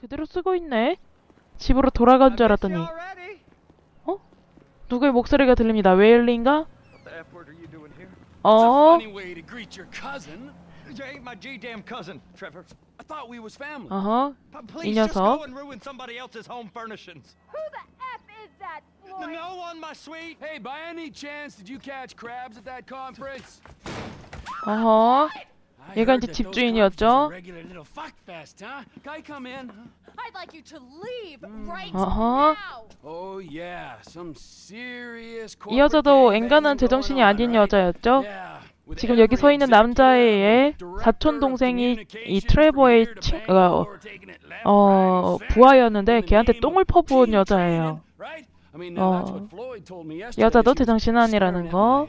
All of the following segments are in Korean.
그대로 쓰고 있네. 집으로 돌아간 줄 알았더니 누구의 목소리가 들립니다. here? 어? 어허. 이 녀석. No one, my sweet. Hey, by any chance, did you catch crabs at that conference? 어허. 얘가 이제 집주인이었죠? Uh-huh. Oh serious. 이 여자도 앵간한 제정신이 아닌? 여자였죠. 지금 여기 서 있는 남자의 사촌 동생이 이 트레버의 친, 어, 어, 부하였는데 걔한테 똥을 퍼부은 여자예요. 어. 여자도 제정신 아니라는 거.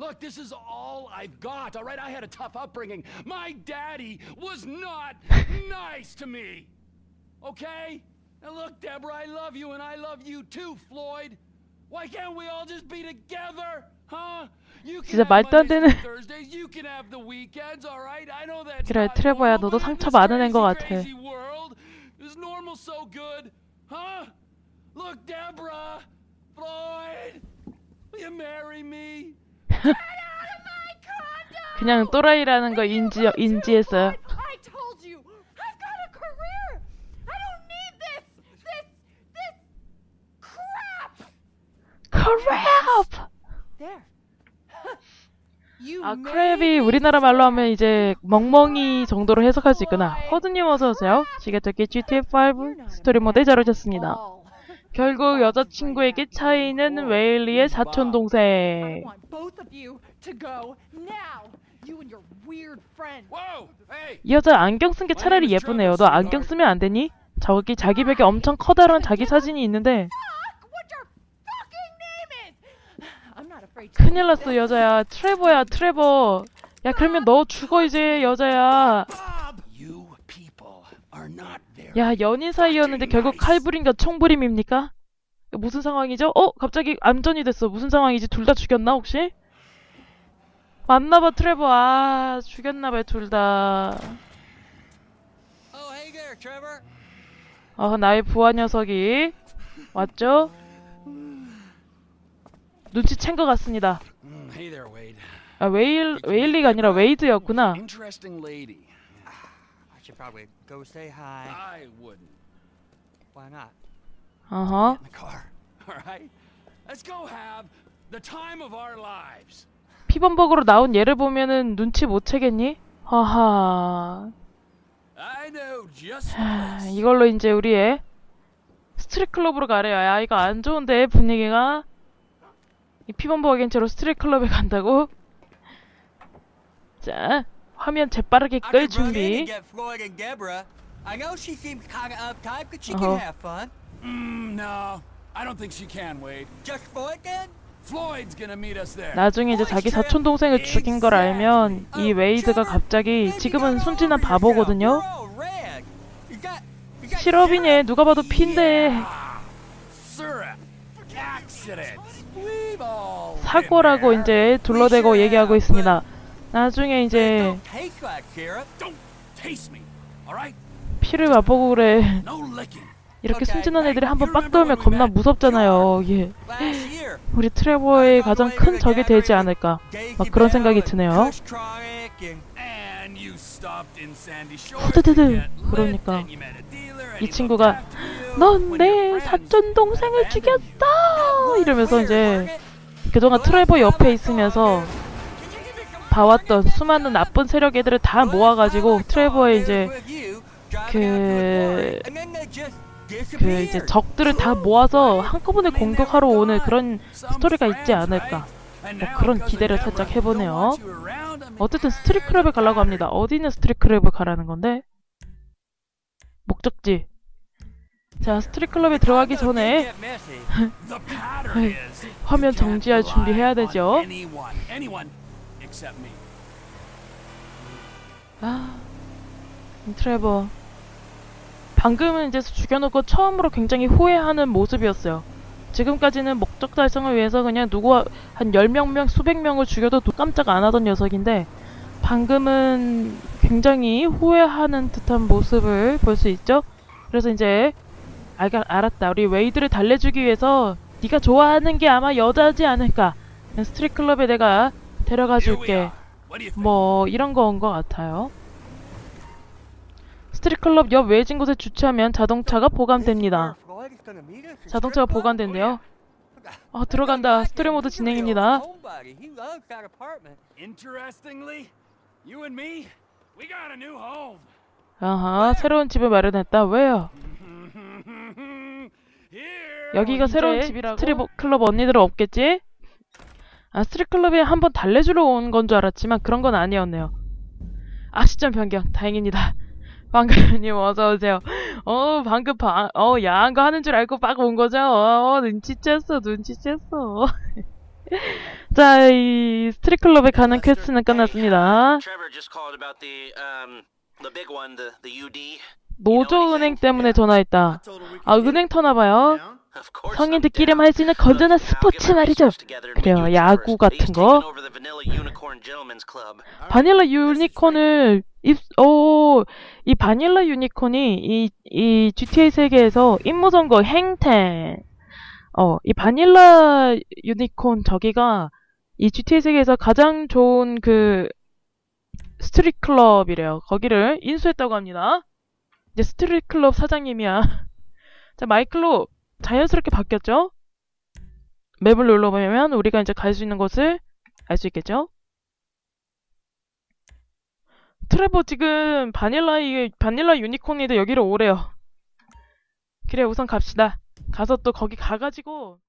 Look, this is all I've got, all right? I had a tough upbringing. My daddy was not nice to me. Okay? Now look, Deborah, I love you and I love you too, Floyd. Why can't we all just be together? Huh? You can 진짜 have 말도 안 Mondays 되는- and Thursdays, you can have the weekends, all right? I know that's 그래, not 트레버야, normal, 너도 but in 상처 this 많은 애인 것 crazy, 같아. crazy world, is normal so good? Huh? Look, Deborah, Floyd, will you marry me? 그냥 또라이라는 거 인지 인지했어요. 크랩! 아, 크랩이 우리나라 말로 하면. 이제 멍멍이 정도로 해석할 수 있구나. 허드님 어서오세요. 시계토끼 GTA5 스토리 모드에 잘 오셨습니다. 결국 여자친구에게 차이는 웨일리의 사촌 동생. Whoa! Hey! 이 여자 안경 쓴 게 차라리 예쁘네요. 너 안경 쓰면 안 되니? 저기 자기 벽에 엄청 커다란 자기 사진이 있는데. 큰일 났어 여자야. 트레버야 트레버. 야 그러면 너 죽어 이제 여자야. 야 연인 사이였는데 결국 칼부림과 총부림입니까? 무슨 상황이죠? 어 갑자기 암전이 됐어. 무슨 상황이지? 둘 다 죽였나 혹시? 맞나봐 트레버. 아 죽였나봐 둘 다. Oh. 어 나의 부하 녀석이 왔죠? 눈치챈 것 같습니다. Mm. 아 웨일 웨일리가 아니라 웨이드였구나. I should probably go say hi. I wouldn't. Why not? 어허. In the car. All right. Let's go have the time of our lives. 피범벅으로 나온 얘를 보면은 눈치 못 채겠니? 하하. 이걸로 이제 우리의 스트릿 클럽으로 가래요. 야 이거 안 좋은데 분위기가. 이 피범벅 겐체로 스트릿 클럽에 간다고? 자 화면 재빠르게 끌 준비. I know she seems kind of uptight, but she Uh-huh. can have fun. Mm, no, I don't think she can, Wade. Just Floyd then? Floyd's gonna meet us there. 나중에 이제 자기 사촌 동생을 죽인 걸 알면 이 웨이드가 갑자기 지금은 순진한 바보거든요. 실업이네 누가 봐도 핀데 사고라고. 이제 둘러대고 얘기하고 있습니다. 나중에 이제? 피를 맛보고 그래. 이렇게. 순진한 애들이 한번 빡 돌면 겁나 무섭잖아요. 예. 우리 트레버의 가장 큰 적이 되지 않을까. 막 그런 생각이 드네요. 후드드드. 그러니까. 이 친구가 넌 내 사촌 동생을. 죽였다 이러면서 이제 그동안 트레버 옆에 있으면서 봐왔던 수많은 나쁜 세력 애들을 다 모아가지고 트레버의 이제 그- 그 이제 적들을 다 모아서 한꺼번에 공격하러 오는 그런 스토리가 있지 않을까. 뭐 그런 기대를 살짝 해보네요. 어쨌든 스트릿 클럽에 가려고 합니다. 어디 있는 스트릿 클럽을 가라는 건데? 목적지. 자, 스트릿 클럽에 들어가기 전에 화면 정지할 준비해야 되죠. Except me. 아, 이 트레버. 방금은 이제 죽여놓고 처음으로 굉장히 후회하는 모습이었어요. 지금까지는 목적 달성을 위해서 그냥 누구 한 10명, 명, 수백 명을 죽여도 깜짝 안 하던 녀석인데 방금은 굉장히 후회하는 듯한 모습을 볼 수 있죠. 그래서 이제 알가, 알았다. 우리 웨이드를 달래주기 위해서 네가 좋아하는 게 아마 여자지 않을까. 스트릿 클럽에 내가 데려가 줄게. 뭐 이런 거인 것 같아요. 스트릿 클럽 옆 외진 곳에 주차하면 자동차가 보관됩니다. 자동차가 보관된대요. 아 들어간다. 스토리 모드 진행입니다. 아하 새로운 집을 마련했다. 왜요? 여기가? 새로운 집이라고? 스트릿 클럽 언니들은 없겠지? 아 스트릿 클럽에 한번 달래주러 온 건 줄 알았지만 그런 건 아니었네요. 아 시점 변경 다행입니다. 방금님 어서 오세요. 어 방금 방, 어 야한 거 하는 줄 알고 빡 온 거죠? 어 눈치챘어 눈치챘어. 자 이 스트릿 클럽에 가는 퀘스트는 끝났습니다. Um UD. 노조 은행 때문에 전화했다. 아 은행 터나봐요. 성인들끼리만 할 수 있는 건전한 스포츠 말이죠. 그래요, 야구 같은 거. 바닐라 유니콘을 입, 오, 이 바닐라 유니콘이 이, 이 GTA 세계에서 임무선거 행텐. 어, 이 바닐라 유니콘 저기가 이 GTA 세계에서 가장 좋은 그 스트릿 클럽이래요. 거기를 인수했다고 합니다. 이제 스트릿 클럽 사장님이야. 자, 마이클로 자연스럽게 바뀌었죠? 맵을 눌러보면 우리가 이제 갈 수 있는 곳을 알 수 있겠죠? 트레버 지금 바닐라 이 바닐라 유니콘이도 여기로 오래요. 그래 우선 갑시다. 가서 또 거기 가가지고